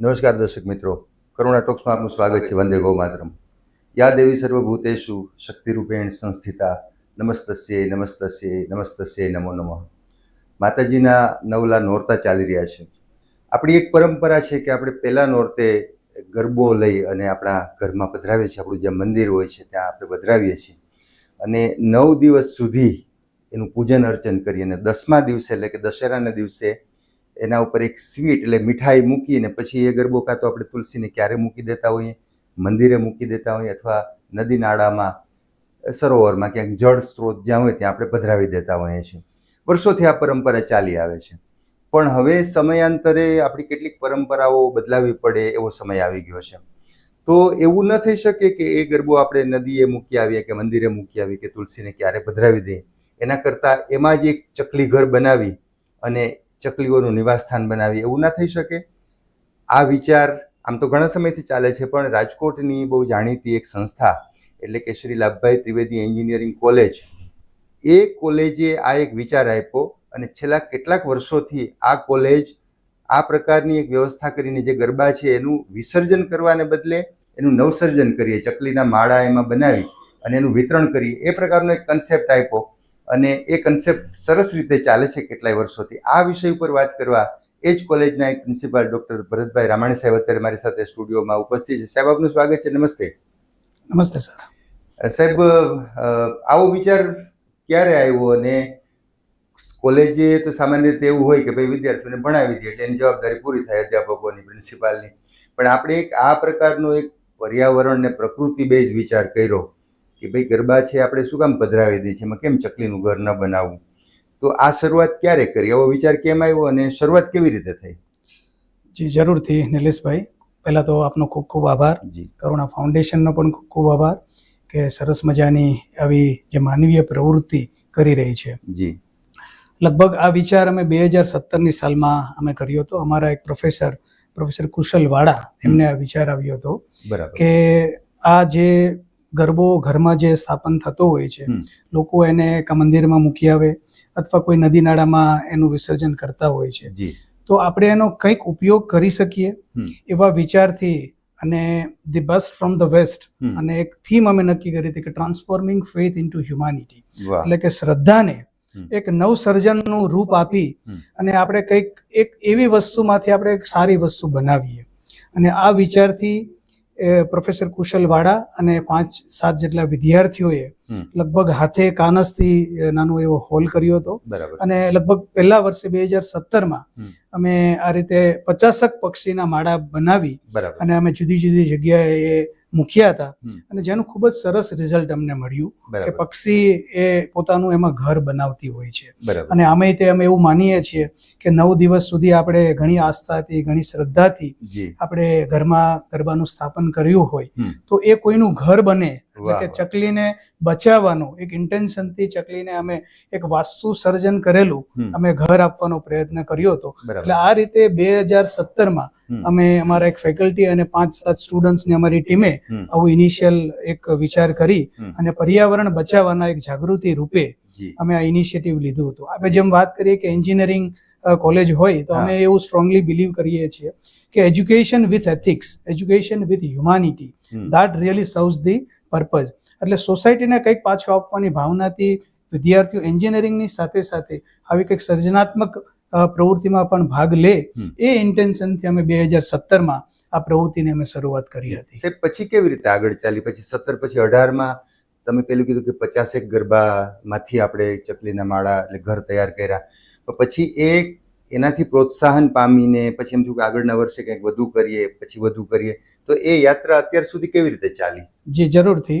નમસ્કાર દર્શક મિત્રો. કરુણા ટોક્સમાં આપનું સ્વાગત છે. વંદે ગૌ માતરમ યા દેવી સર્વભૂતેશુ શક્તિરૂપેણ સંસ્થિતા. નમસ્તસ્ય નમસ્તસ્ય નમસ્તસ્ય નમો નમઃ. માતાજીના નવલા નોરતા ચાલી રહ્યા છે. આપણી એક પરંપરા છે કે આપણે પહેલાં નોરતે ગરબો લઈ અને આપણા ઘરમાં પધરાવીએ છીએ. આપણું જે મંદિર હોય છે, ત્યાં આપણે પધરાવીએ છીએ. અને નવ દિવસ સુધી એનું પૂજન અર્ચન કરી અને દસમા દિવસે એટલે કે દશેરાના દિવસે એના ઉપર એક સ્વીટ એટલે મીઠાઈ મૂકીને પછી એ ગરબો કાં તો આપણે તુલસીને ક્યારે મૂકી દેતા હોઈએ? મંદિરે મૂકી દેતા હોઈએ અથવા નદી નાળામાં, સરોવરમાં ક્યાંક જળ સ્ત્રોત જ્યાં હોય ત્યાં આપણે પધરાવી દેતા હોઈએ છીએ. વર્ષોથી આ પરંપરા ચાલી આવે છે. પણ હવે સમયાંતરે આપણી કેટલીક પરંપરાઓ બદલાવી પડે એવો સમય આવી ગયો છે. તો એવું ન થઈ શકે કે એ ગરબો આપણે નદીએ મૂકી આવીએ કે મંદિરે મૂકી આવીએ કે તુલસીને ક્યારે પધરાવી દઈએ. એના કરતાં એમાં જ એક ચકલી ઘર બનાવી અને ચકલીઓનું નિવાસસ્થાન બનાવી એવું ના થઈ શકે? આ વિચાર આમ તો ઘણા સમયથી ચાલે છે, પણ રાજકોટની બહુ જાણીતી એક સંસ્થા, એટલે કે શ્રી લાભભાઈ ત્રિવેદી એન્જિનિયરિંગ કોલેજ, એ કોલેજે આ એક વિચાર આપ્યો અને છેલ્લા કેટલાક વર્ષોથી આ કોલેજ આ પ્રકારની એક વ્યવસ્થા કરીને જે ગરબા છે, એનું વિસર્જન કરવાને બદલે એનું નવસર્જન કરીએ, ચકલીના માળા એમાં બનાવી અને એનું વિતરણ કરીએ, એ પ્રકારનો એક કન્સેપ્ટ આપ્યો. અને એ કન્સેપ્ટ સરસ રીતે ચાલે છે કેટલાય વર્ષોથી. આ વિષય ઉપર વાત કરવા એ જ કોલેજના એક પ્રિન્સિપાલ ડૉક્ટર ભરતભાઈ રામાણી સાહેબ અત્યારે મારી સાથે સ્ટુડિયોમાં ઉપસ્થિત છે. સાહેબ આપનું સ્વાગત છે. નમસ્તે. નમસ્તે સર. સાહેબ આવો વિચાર ક્યારે આવ્યો અને કોલેજે તો સામાન્ય રીતે એવું હોય કે ભાઈ વિદ્યાર્થીઓને ભણાવી દે એટલે એની જવાબદારી પૂરી થાય અધ્યાપકોની પ્રિન્સિપાલની પણ આપણે એક આ પ્રકારનો એક પર્યાવરણ ને પ્રકૃતિ બેઝ વિચાર કર્યો. કે ભાઈ ગરબા છે આપણે શું કામ પધરાવી દઈએ છીએ? એમાં કેમ ચકલીનું ઘર ન બનાવવું? તો આ શરૂઆત ક્યારે કરી? આવો વિચાર કેમ આવ્યો અને શરૂઆત કેવી રીતે થઈ? જી જરૂરથી નિલેશભાઈ. પહેલાં તો આપનો ખૂબ ખૂબ આભાર. જી. કરુણા ફાઉન્ડેશનનો પણ ખૂબ ખૂબ આભાર કે સરસ મજાની આવી જે માનવીય પ્રવૃત્તિ કરી રહી છે. જી. લગભગ આ વિચાર અમે બે હજાર સત્તરની સાલમાં અમે કર્યો હતો. અમારા એક પ્રોફેસર પ્રોફેસર કુશલ વાડા એમને આ વિચાર આવ્યો હતો કે આ જે ગરબો ઘરમાં જે સ્થાપન થતો હોય છે લોકો એને મંદિરમાં મૂકી આવે અથવા કોઈ નદી નાળામાં એનું વિસર્જન કરતા હોય છે. તો આપણે એનો કંઈક ઉપયોગ કરી શકીએ એવા વિચારથી અને the best from the west અને એક થીમ અમે નક્કી કરી હતી કે ટ્રાન્સફોર્મિંગ ફેથ ઇન્ટુ હ્યુમાનિટી. એટલે કે શ્રદ્ધાને એક નવસર્જનનું રૂપ આપી અને આપણે કંઈક એક એવી વસ્તુમાંથી આપણે એક સારી વસ્તુ બનાવીએ. અને આ વિચારથી એ પ્રોફેસર કુશલ વાડા અને પાંચ સાત જેટલા વિદ્યાર્થીઓએ લગભગ હાથે કાનસથી નાનો એવો હોલ કર્યો હતો. અને લગભગ પહેલા વર્ષે બે હજાર સત્તરમાં અમે આ રીતે પચાસક પક્ષીના માળા બનાવી અને અમે જુદી જુદી જગ્યાએ મૂક્યા હતા. અને જેનું ખૂબ જ સરસ રિઝલ્ટ અમને મળ્યું કે પક્ષી એ પોતાનું એમાં ઘર બનાવતી હોય છે. અને અમે તે અમે એવું માનીએ છીએ કે નવ દિવસ સુધી આપણે ઘણી આસ્થાથી ઘણી શ્રદ્ધાથી આપણે ઘરમાં ગરબાનું સ્થાપન કર્યું હોય તો એ કોઈનું ઘર બને એટલે કે ચકલીને બચાવવાનું એક ઇન્ટેન્શનથી ચકલીને અમે એક વાસ્તુ સર્જન કરેલું અમે ઘર આપવાનો પ્રયત્ન કર્યો હતો. એટલે આ રીતે બે હજાર સત્તરમાં અમે અમારા એક ફેકલ્ટી અને પાંચ સાત સ્ટુડન્ટ્સની અમારી ટીમે આવું ઇનિશિયલ એક વિચાર કરી અને પર્યાવરણ બચાવવાના એક જાગૃતિ રૂપે અમે આ ઇનિશિયેટિવ લીધું હતું. આપણે જેમ વાત કરીએ કે એન્જિનિયરિંગ કોલેજ હોય તો અમે એવું સ્ટ્રોંગલી બિલીવ કરીએ છીએ કે education with ethics education with humanity. That really serves the purpose એટલે સોસાયટીને કંઈક પાછું આપવાની ભાવનાથી વિદ્યાર્થીઓ એન્જિનિયરિંગની સાથે સાથે આવી કંઈક સર્જનાત્મક પ્રવૃત્તિમાં પણ ભાગ લે એ ઇન્ટેન્શનથી અમે બે હજાર સત્તરમાં આ પ્રવૃત્તિની અમે શરૂઆત કરી હતી. પછી કેવી રીતે આગળ ચાલી? પછી સત્તર પછી અઢારમાં તમે પેલું કીધું કે પચાસેક ગરબામાંથી આપણે ચકલીના માળા એટલે ઘર તૈયાર કર્યા. તો પછી એ એનાથી પ્રોત્સાહન પામીને પછી એમ થયું કે આગળના વર્ષે કંઈક વધુ કરીએ પછી વધુ કરીએ. તો એ યાત્રા અત્યાર સુધી કેવી રીતે ચાલી? જે જરૂરથી.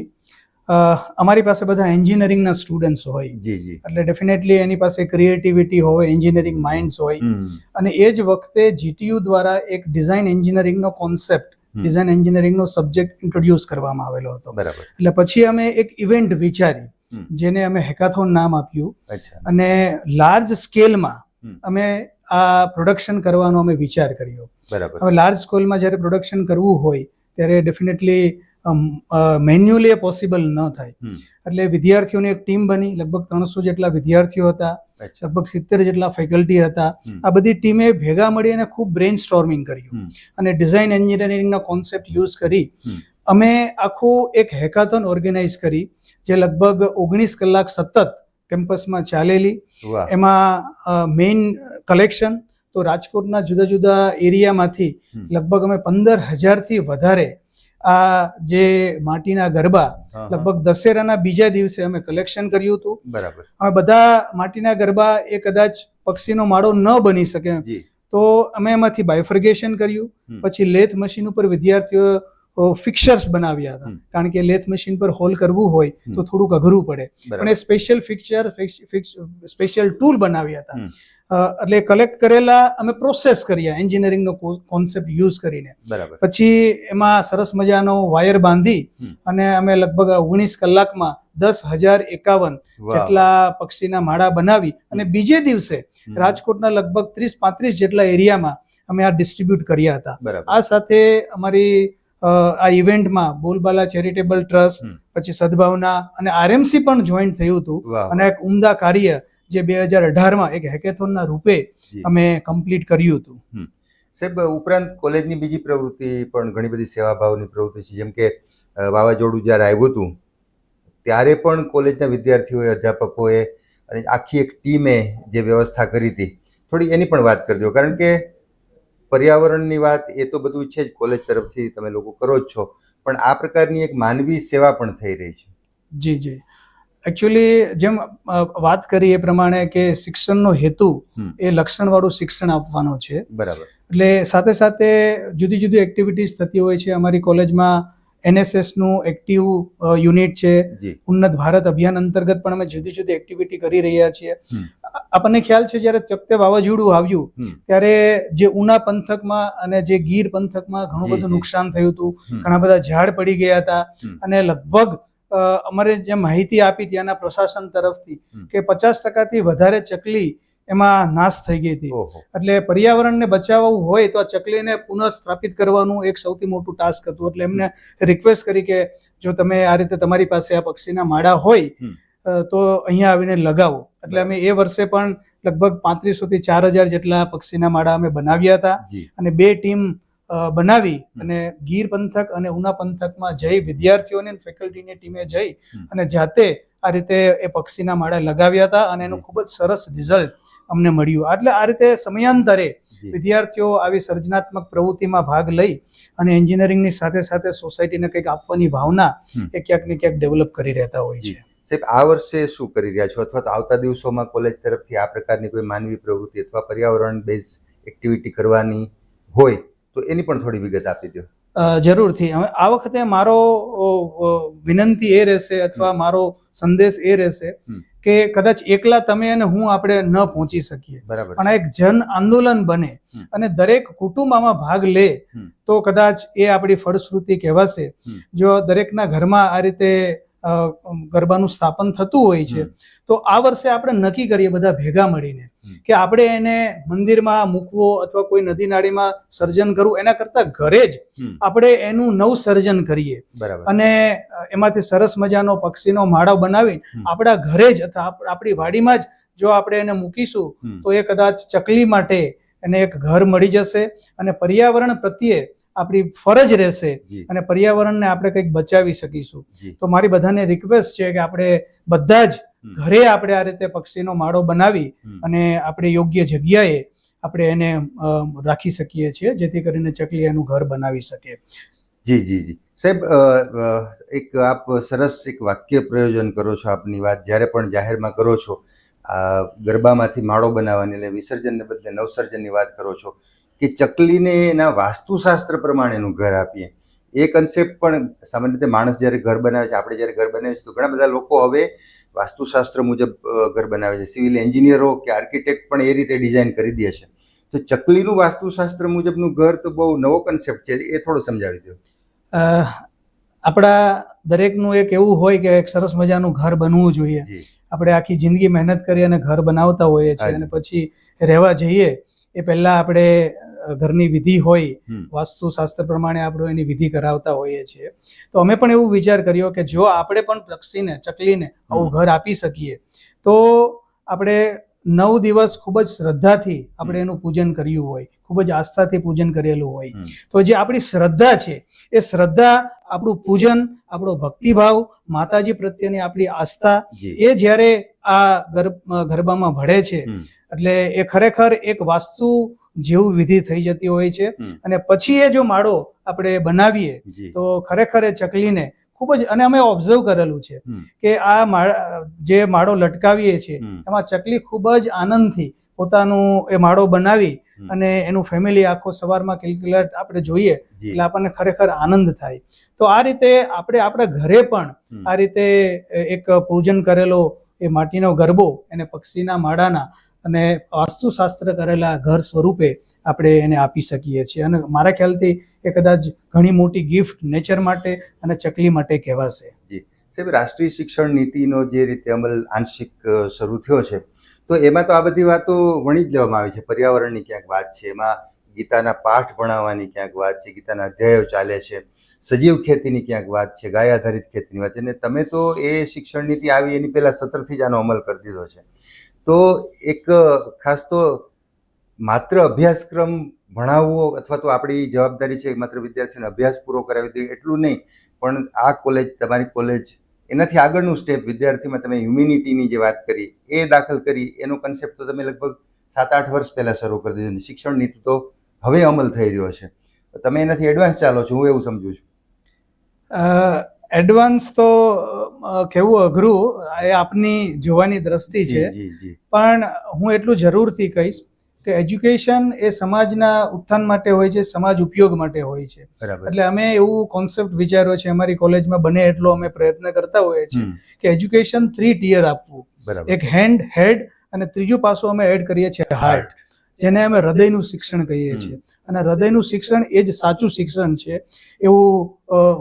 અમારી પાસે બધા એન્જિનિયરિંગના સ્ટુડન્ટ્સ હોય. જી જી. એટલે ડેફિનેટલી એની પાસે ક્રિએટિવિટી હોય એન્જિનિયરિંગ માઇન્ડ્સ હોય. અને એ જ વખતે જીટીયુ દ્વારા એક ડિઝાઇન એન્જિનિયરિંગનો કોન્સેપ્ટ ડિઝાઇન એન્જિનિયરિંગનો સબ્જેક્ટ ઇન્ટ્રોડ્યુસ કરવામાં આવેલો હતો. બરાબર. એટલે પછી અમે એક ઇવેન્ટ વિચારી જેને અમે હેકાથોન નામ આપ્યું. અને લાર્જ સ્કેલમાં. અમે આ પ્રોડક્શન કરવાનો અમે વિચાર કર્યો. બરાબર. હવે લાર્જ સ્કેલમાં જ્યારે પ્રોડક્શન કરવું હોય ત્યારે ડેફિનેટલી મેન્યુઅલી પોસિબલ ન થાય. એટલે વિદ્યાર્થીઓની એક ટીમ બની લગભગ ત્રણસો જેટલા વિદ્યાર્થીઓ હતા લગભગ સિત્તેર જેટલા ફેકલ્ટી હતા. આ બધી ટીમે ભેગા મળી અને ખૂબ બ્રેઇન સ્ટોર્મિંગ કર્યું અને ડિઝાઇન એન્જિનિયરિંગના કોન્સેપ્ટ યુઝ કરી. અમે આખું એક હેકાથોન ઓર્ગેનાઇઝ કરી જે લગભગ ઓગણીસ કલાક સતત કેમ્પસમાં ચાલેલી. એમાં મેઇન કલેક્શન તો રાજકોટના જુદા જુદા એરિયામાંથી લગભગ અમે પંદર હજારથી વધારે આ જે માટીના ગરબા. લગભગ દશેરાના બીજા દિવસે અમે કલેક્શન કર્યું હતું. બરાબર. અમે બધા માટીના ગરબા એ કદાચ પક્ષીનો માળો ન બની શકે તો અમે એમાંથી બાયફર્ગેશન કર્યું. પછી લેથ મશીન ઉપર વિદ્યાર્થીઓ ફિક્સર્સ બનાવ્યા હતા. કારણ કે લેથ મશીન પર હોલ કરવું હોય તો થોડુંક અઘરું પડે. પણ એ સ્પેશિયલ ફિક્ચર સ્પેશિયલ ટૂલ બનાવ્યા હતા. એટલે કલેક્ટ કરેલા અમે પ્રોસેસ કર્યા એન્જિનિયરિંગનો કોન્સેપ્ટ યુઝ કરીને. પછી એમાં સરસ મજાનો વાયર બાંધી અને અમે લગભગ ઓગણીસ કલાકમાં દસ હજાર એકાવન જેટલા પક્ષીના માળા બનાવી અને બીજે દિવસે રાજકોટના લગભગ ત્રીસ પાંત્રીસ જેટલા એરિયામાં અમે આ ડિસ્ટ્રીબ્યુટ કર્યા હતા. આ સાથે અમારી આ ઇવેન્ટમાં બોલબાલા ચેરિટેબલ ટ્રસ્ટ પછી સદભાવના અને આરએમસી પણ જોઈન્ટ થયું હતું. અને એક ઉમદા કાર્ય જે બે હજાર અઢારમાં એક હેકેથોનના રૂપે અમે કમ્પ્લીટ કર્યું હતું. સાહેબ ઉપરાંત કોલેજની બીજી પ્રવૃત્તિ પણ ઘણી બધી સેવાભાવની પ્રવૃત્તિ છે. જેમ કે વાવાઝોડું જ્યારે આવ્યું હતું ત્યારે પણ કોલેજના વિદ્યાર્થીઓએ અધ્યાપકોએ અને આખી એક ટીમે જે વ્યવસ્થા કરી હતી થોડી એની પણ વાત કરી દો કારણ કે પર્યાવરણની વાત એ તો બધું છે જ કોલેજ તરફથી તમે લોકો કરો જ છો. પણ આ પ્રકારની એક માનવી સેવા પણ થઈ રહી છે. જી જી. એકચ્યુઅલી જેમ વાત કરી એ પ્રમાણે કે શિક્ષણનો હેતુ. એ લક્ષણવાળું શિક્ષણ આપવાનો છે. બરાબર. એટલે સાથે સાથે જુદી જુદી એક્ટિવિટીઝ થતી હોય છે. અમારી કોલેજમાં એનએસએસનું એક્ટિવ યુનિટ છે. ઉન્નત ભારત અભિયાન અંતર્ગત પણ અમે જુદી જુદી એક્ટિવિટી કરી રહ્યા છીએ. આપણને ખ્યાલ છે જ્યારે ચપતે વાવાઝોડું આવ્યું ત્યારે જે ઉના પંથકમાં અને જે ગીર પંથકમાં ઘણું બધું નુકસાન થયું હતું. ઘણા બધા ઝાડ પડી ગયા હતા. અને લગભગ અમારે જે માહિતી આપી ત્યાંના પ્રશાસન તરફથી કે પચાસ ટકાથી વધારે ચકલી એમાં નાશ થઈ ગઈ હતી. એટલે પર્યાવરણને બચાવવું હોય તો આ ચકલીને પુનઃ સ્થાપિત કરવાનું એક સૌથી મોટું ટાસ્ક હતું. એટલે એમને રિક્વેસ્ટ કરી કે જો તમે આ રીતે તમારી પાસે આ પક્ષીના માળા હોય તો અહીંયા આવીને લગાવો. એટલે અમે એ વર્ષે પણ લગભગ પાંત્રીસો થી ચાર હજાર જેટલા પક્ષીના માળા અમે બનાવ્યા હતા અને બે ટીમ બનાવી અને ગીર પંથક અને ઉના પંથકમાં જઈ વિદ્યાર્થીઓને ફેકલ્ટીની ટીમે જઈ અને જાતે આ રીતે એ પક્ષીના માળા લગાવ્યા હતા અને એનું ખૂબ જ સરસ રિઝલ્ટ અમને મળ્યું. એટલે આ રીતે સમયાંતરે વિદ્યાર્થીઓ આવી સર્જનાત્મક પ્રવૃત્તિમાં ભાગ લઈ અને એન્જિનિયરિંગની સાથે સાથે સોસાયટીને કંઈક આપવાની ભાવના એ ક્યાંક ને ક્યાંક ડેવલપ કરી રહેતા હોય છે. સાહેબ આ વર્ષે શું કરી રહ્યા છો? અથવા તો આવતા દિવસોમાં કોલેજ તરફથી આ પ્રકારની કોઈ માનવી પ્રવૃત્તિ અથવા પર્યાવરણ બેઝ એક્ટિવિટી કરવાની હોય તો એની પણ થોડી વિગત આપી દો જરૂરથી. હવે આ વખતે મારો વિનંતી એ રહેશે અથવા મારો સંદેશ એ રહેશે કે કદાચ એકલા તમે અને હું આપણે ન પહોંચી શકીએ. બરાબર પણ એક જન આંદોલન બને અને દરેક કુટુંબ આમાં ભાગ લે તો કદાચ એ આપણી ફળશ્રુતિ કહેવાશે. જો દરેકના ઘરમાં આ રીતે ગરબાનું સ્થાપન થતું હોય છે. તો આ વર્ષે આપણે નક્કી કરીએ બધા ભેગા મળીને કે આપણે એને મંદિરમાં મૂકવો અથવા કોઈ નદી નાળીમાં સર્જન કરવું એના કરતા ઘરે જ આપણે એનું નવ સર્જન કરીએ. અને એમાંથી સરસ મજાનો પક્ષીનો માળો બનાવી આપણા ઘરે જ અથવા આપણી વાડીમાં જ જો આપણે એને મૂકીશું તો એ કદાચ ચકલી માટે એને એક ઘર મળી જશે. અને પર્યાવરણ પ્રત્યે આપણી ફરજ રહેશે અને પર્યાવરણને આપણે કંઈક બચાવી શકીશું. તો મારી બધાને રિક્વેસ્ટ છે કે આપણે બધા જ ઘરે આપણે આ રીતે પક્ષીનો માળો બનાવી અને આપણે યોગ્ય જગ્યાએ આપણે એને રાખી શકીએ છીએ જેથી કરીને ચકલી એનું ઘર બનાવી શકે. જી જી જી. સાહેબ એક આપ સરસ એક વાક્ય પ્રયોજન કરો છો આપની વાત જ્યારે પણ જાહેરમાં કરો છો આ ગરબામાંથી માળો બનાવવાની એટલે વિસર્જનને બદલે નવસર્જનની વાત કરો છો. કે ચકલીને એના વાસ્તુશાસ્ત્ર પ્રમાણેનું ઘર આપીએ. એ કન્સેપ્ટ પણ સામાન્ય રીતે માણસ જ્યારે ઘર બનાવે છે આપણે જ્યારે ઘર બનાવીએ છીએ તો ઘણા બધા લોકો હવે વાસ્તુશાસ્ત્ર મુજબ ઘર બનાવે છે. સિવિલ એન્જિનિયરો કે આર્કિટેક્ટ પણ એ રીતે ડિઝાઇન કરી દે છે. તો ચકલીનું વાસ્તુશાસ્ત્ર મુજબનું ઘર તો બહુ નવો કન્સેપ્ટ છે એ થોડું સમજાવી દો. આપણા દરેકનું એક એવું હોય કે એક સરસ મજાનું ઘર બનવું જોઈએ. આપણે આખી જિંદગી મહેનત કરી અને ઘર બનાવતા હોઈએ છીએ અને પછી રહેવા જઈએ એ પહેલાં આપણે ઘરની વિધિ હોય. વાસ્તુશાસ્ત્ર પ્રમાણે આપણે એની વિધિ કરાવતા હોઈએ છીએ. તો અમે પણ એવું વિચાર કર્યો કે જો આપણે પણ પક્ષીને ચકલીને આવું ઘર આપી શકીએ તો આપણે નવ દિવસ ખૂબ જ શ્રદ્ધાથી આપણે એનું પૂજન કર્યું હોય ખૂબ જ આસ્થાથી પૂજન કરેલું હોય. તો જે આપણી શ્રદ્ધા છે એ શ્રદ્ધા આપણું પૂજન આપણો ભક્તિભાવ માતાજી પ્રત્યેની આપણી આસ્થા એ જ્યારે આ ગરબ- ગરબામાં ભળે છે એટલે એ ખરેખર એક વાસ્તુ જેવું વિધિ થઈ જતી હોય છે. અને પછી એ જો માળો આપણે બનાવીએ તો ખરેખર એ ચકલીને ખૂબ જ અને અમે ઓબ્ઝર્વ કરેલું છે કે આ જે માળો લટકાવીએ છીએ એમાં ચકલી ખૂબ જ આનંદથી પોતાનું એ માળો બનાવી અને એનું ફેમિલી આખો સવારમાં કિલકિલાટ આપણે જોઈએ એટલે આપણને ખરેખર આનંદ થાય. તો આ રીતે આપણે આપણા ઘરે પણ આ રીતે એક પૂજન કરેલો એ માટીનો ગરબો એને પક્ષીના માળાના અને વાસ્તુશાસ્ત્ર કરેલા ઘર સ્વરૂપે આપણે એને આપી શકીએ છીએ. અને મારા ખ્યાલથી એ કદાચ ઘણી મોટી ગિફ્ટ નેચર માટે અને ચકલી માટે કહેવાશે. જી. સાહેબ, રાષ્ટ્રીય શિક્ષણ નીતિનો જે રીતે અમલ આંશિક શરૂ થયો છે, તો એમાં તો આ બધી વાતો વણી જ લેવામાં આવી છે. પર્યાવરણની ક્યાંક વાત છે, એમાં ગીતાના પાઠ ભણાવવાની ક્યાંક વાત છે, ગીતાના અધ્યાયો ચાલે છે, સજીવ ખેતીની ક્યાંક વાત છે, ગાય આધારિત ખેતીની વાત છે. અને તમે તો એ શિક્ષણ નીતિ આવી એની પહેલાં સત્રથી જ આનો અમલ કરી દીધો છે. તો એક, ખાસ તો માત્ર અભ્યાસક્રમ ભણાવવો અથવા તો આપણી જવાબદારી છે માત્ર વિદ્યાર્થીને અભ્યાસ પૂરો કરાવી દઈએ એટલું નહીં. પણ આ કોલેજ, તમારી કોલેજ, એનાથી આગળનું સ્ટેપ વિદ્યાર્થીમાં તમે હ્યુમિનિટીની જે વાત કરી, એ દાખલ કરી, એનો કન્સેપ્ટ તો તમે લગભગ સાત આઠ વર્ષ પહેલાં શરૂ કરી દીધો શિક્ષણ નીતિ તો હવે અમલ થઈ રહ્યો છે. તમે એનાથી એડવાન્સ ચાલો છો, હું એવું સમજુ છું. એડવાન્સ તો અ, કહેવું અઘરું એ આપની જોવાની દ્રષ્ટિ છે. પણ હું એટલું જરૂરથી કહીશ કે એજ્યુકેશન એ સમાજના ઉત્થાન માટે હોય છે સમાજ ઉપયોગ માટે હોય છે. એટલે અમે એવું કોન્સેપ્ટ વિચાર્યો છે અમારી કોલેજમાં બને એટલો અમે પ્રયત્ન કરતા હોઈએ છીએ કે એજ્યુકેશન થ્રી ટિયર આપવું. એક હેન્ડ હેડ અને ત્રીજું પાસું અમે એડ કરીએ છીએ હાર્ટ જેને અમે હૃદયનું શિક્ષણ કહીએ છીએ. અને હૃદયનું શિક્ષણ એ જ સાચું શિક્ષણ છે એવું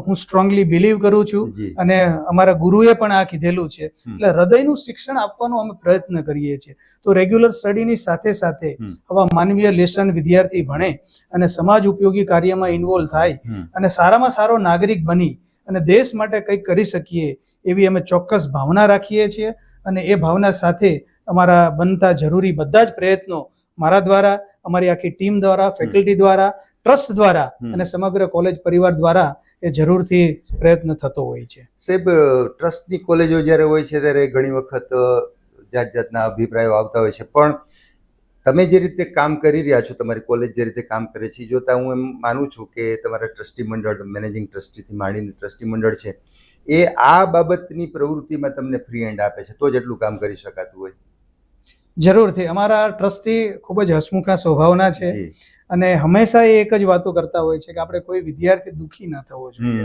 હું સ્ટ્રોંગલી બિલીવ કરું છું અને અમારા ગુરુએ પણ આ કીધેલું છે. એટલે હૃદયનું શિક્ષણ આપવાનો અમે પ્રયત્ન કરીએ છીએ. તો રેગ્યુલર સ્ટડીની સાથે સાથે આવા માનવીય લેસન વિદ્યાર્થી ભણે અને સમાજ ઉપયોગી કાર્યમાં ઇન્વોલ્વ થાય અને સારામાં સારો નાગરિક બની અને દેશ માટે કંઈક કરી શકીએ એવી અમે ચોક્કસ ભાવના રાખીએ છીએ. અને એ ભાવના સાથે અમારા બનતા જરૂરી બધા જ પ્રયત્નો મારા દ્વારા અમારી આખી ટીમ દ્વારા ફેકલ્ટી દ્વારા ટ્રસ્ટ દ્વારા અને સમગ્ર કોલેજ પરિવાર દ્વારા એ જરૂરથી પ્રયત્ન થતો હોય છે. સાહેબ ટ્રસ્ટની કોલેજો જ્યારે હોય છે ત્યારે ઘણી વખત જાત જાતના અભિપ્રાયો આવતા હોય છે. પણ તમે જે રીતે કામ કરી રહ્યા છો તમારી કોલેજ જે રીતે કામ કરે છે જોતા હું એમ માનું છું કે તમારા ટ્રસ્ટી મંડળ મેનેજિંગ ટ્રસ્ટીથી માંડીને ટ્રસ્ટી મંડળ છે એ આ બાબતની પ્રવૃત્તિમાં તમને ફ્રી હેન્ડ આપે છે. તો જ એટલું કામ કરી શકાતું હોય. જરૂરથી અમારા ટ્રસ્ટી ખૂબ જ હસમુખા સ્વભાવના છે અને હંમેશા એ એક જ વાતો કરતા હોય છે કે આપણે કોઈ વિદ્યાર્થી દુઃખી ન થવો જોઈએ.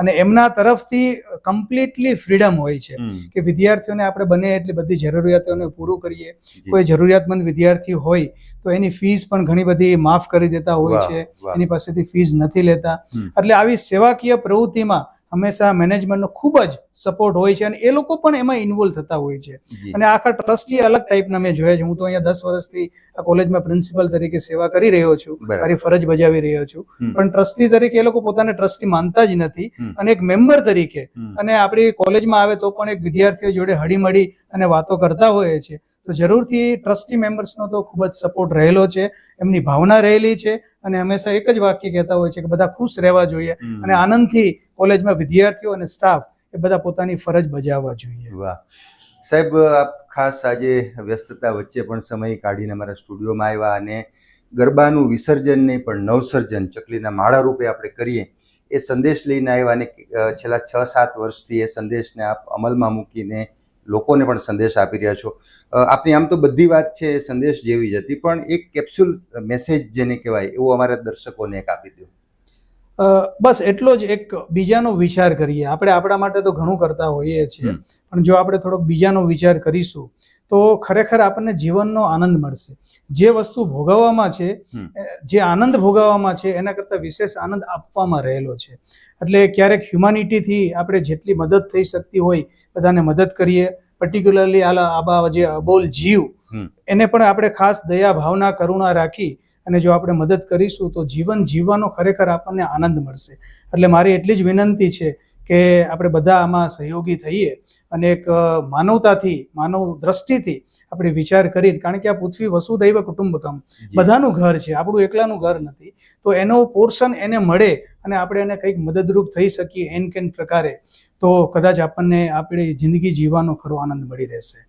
અને એમના તરફથી કમ્પ્લીટલી ફ્રીડમ હોય છે કે વિદ્યાર્થીઓને આપણે બને એટલી બધી જરૂરિયાતોને પૂરું કરીએ. કોઈ જરૂરિયાતમંદ વિદ્યાર્થી હોય તો એની ફીસ પણ ઘણી બધી માફ કરી દેતા હોય છે. એની પાસેથી ફીસ નથી લેતા. એટલે આવી સેવાકીય પ્રવૃત્તિમાં હંમેશા મેનેજમેન્ટનો ખૂબ જ સપોર્ટ હોય છે અને એ લોકો પણ એમાં ઇન્વોલ્વ થતા હોય છે. અને આખા ટ્રસ્ટી અલગ ટાઈપના મેં જોયા છે. હું તો અહીંયા દસ વર્ષથી આ કોલેજમાં પ્રિન્સિપલ તરીકે સેવા કરી રહ્યો છું. મારી ફરજ બજાવી રહ્યો છું. પણ ટ્રસ્ટી તરીકે એ લોકો પોતાને ટ્રસ્ટી માનતા જ નથી અને એક મેમ્બર તરીકે અને આપણી કોલેજમાં આવે તો પણ એક વિદ્યાર્થીઓ જોડે હળીમળી અને વાતો કરતા હોય છે તો જરૂરથી ટ્રસ્ટી મેમ્બર્સનો તો ખૂબ જ સપોર્ટ રહેલો છે એમની ભાવના રહેલી છે અને હંમેશા એક જ વાક્ય કહેતા હોય છે કે બધા ખુશ રહેવા જોઈએ અને આનંદથી કોલેજમાં વિદ્યાર્થીઓ અને સ્ટાફ એ બધા પોતાની ફરજ બજાવવા જોઈએ. વાહ. સાહેબ આપ ખાસ આજે વ્યસ્તતા વચ્ચે પણ સમય કાઢીને અમારા સ્ટુડિયોમાં આવ્યા અને ગરબાનું વિસર્જન નહીં પણ નવસર્જન ચકલીના માળા રૂપે આપણે કરીએ એ સંદેશ લઈને આવ્યા અને છેલ્લા છ સાત વર્ષથી એ સંદેશને આપ અમલમાં મૂકીને લોકોને પણ સંદેશ આપી રહ્યા છો. આપની આમ તો બધી વાત છે સંદેશ જેવી જ હતી પણ એક કેપ્સ્યુલ મેસેજ જેને કહેવાય એવું અમારા દર્શકોને એક આપી દો. બસ એટલો જ એક બીજાનો વિચાર કરીએ. આપણે આપણા માટે તો ઘણું કરતા હોઈએ છીએ પણ જો આપણે થોડોક બીજાનો વિચાર કરીશું તો ખરેખર આપણને જીવનનો આનંદ મળશે. જે વસ્તુ ભોગવવામાં છે જે આનંદ ભોગવવામાં છે એના કરતાં વિશેષ આનંદ આપવામાં રહેલો છે. એટલે ક્યારેક હ્યુમાનિટીથી આપણે જેટલી મદદ થઈ શકતી હોય બધાને મદદ કરીએ. પર્ટિક્યુલરલી આલા આબા જે અબોલ જીવ એને પણ આપણે ખાસ દયા ભાવના કરુણા રાખી અને જો આપણે મદદ કરીશું તો જીવન જીવવાનો ખરેખર આપણને આનંદ મળશે. એટલે મારી એટલી જ વિનંતી છે કે આપણે બધા આમાં સહયોગી થઈએ અને એક માનવતાથી માનવ દ્રષ્ટિથી આપણે વિચાર કરીને કારણ કે આ પૃથ્વી વસુદૈવ કુટુંબકમ બધાનું ઘર છે આપણું એકલાનું ઘર નથી. તો એનો પોર્શન એને મળે અને આપણે એને કંઈક મદદરૂપ થઈ શકીએ એન કેન પ્રકારે તો કદાચ આપણને આપણી જિંદગી જીવવાનો ખરો આનંદ મળી રહેશે.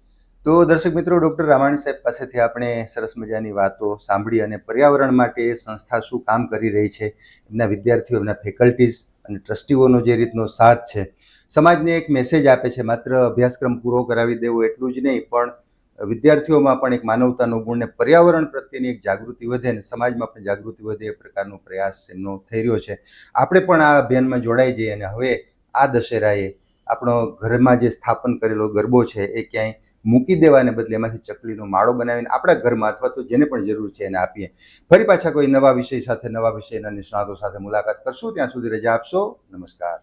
તો દર્શક મિત્રો ડૉક્ટર રામાણી સાહેબ પાસેથી આપણે સરસ મજાની વાતો સાંભળી અને પર્યાવરણ માટે એ સંસ્થા શું કામ કરી રહી છે એમના વિદ્યાર્થીઓ એમના ફેકલ્ટીઝ અને ટ્રસ્ટીઓનો જે રીતનો સાથ છે, સમાજને એક મેસેજ આપે છે, માત્ર અભ્યાસક્રમ પૂરો કરાવી દેવો એટલું જ નહીં, પણ વિદ્યાર્થીઓમાં પણ એક માનવતાનો ગુણને પર્યાવરણ પ્રત્યેની એક જાગૃતિ વધે અને સમાજમાં પણ જાગૃતિ વધે એ પ્રકારનો પ્રયાસ એમનો થઈ રહ્યો છે. આપણે પણ આ અભિયાનમાં જોડાઈ જઈએ અને હવે આ દશેરાએ આપણો ઘરમાં જે સ્થાપન કરેલો ગરબો છે, એ ક્યાંય મૂકી દેવાને બદલે એમાંથી ચકલીનો માળો બનાવીને આપણા ઘરમાં અથવા તો જેને પણ જરૂર છે એને આપીએ. ફરી પાછા કોઈ નવા વિષય સાથે, નવા વિષયના નિષ્ણાતો સાથે મુલાકાત કરશું. ત્યાં સુધી રજા આપશો. નમસ્કાર.